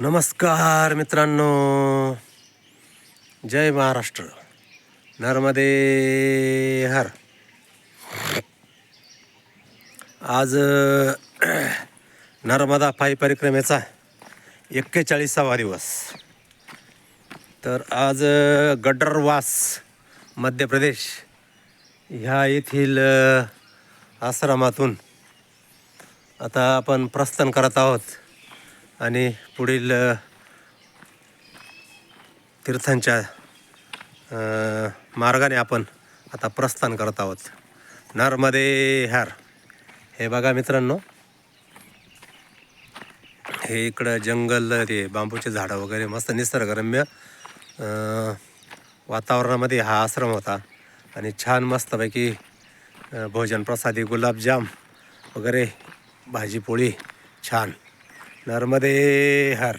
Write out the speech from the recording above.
नमस्कार मित्रांनो. जय महाराष्ट्र. नर्मदे हर. आज नर्मदा पायी परिक्रमेचा एक्केचाळीसावा दिवस. तर आज गडरवास गड्डरवास मध्य प्रदेश ह्या येथील आश्रमातून आता आपण प्रस्थान करत आहोत. आणि पुढील तीर्थांच्या मार्गाने आपण आता प्रस्थान करत आहोत. नर्मदे हर. हे बघा मित्रांनो. हे इकडं जंगल ते बांबूचे झाडं वगैरे मस्त निसर्गरम्य वातावरणामध्ये हा आश्रम होता. आणि छान मस्तपैकी भोजन प्रसादी गुलाबजाम वगैरे भाजीपोळी छान. नर्मदे हर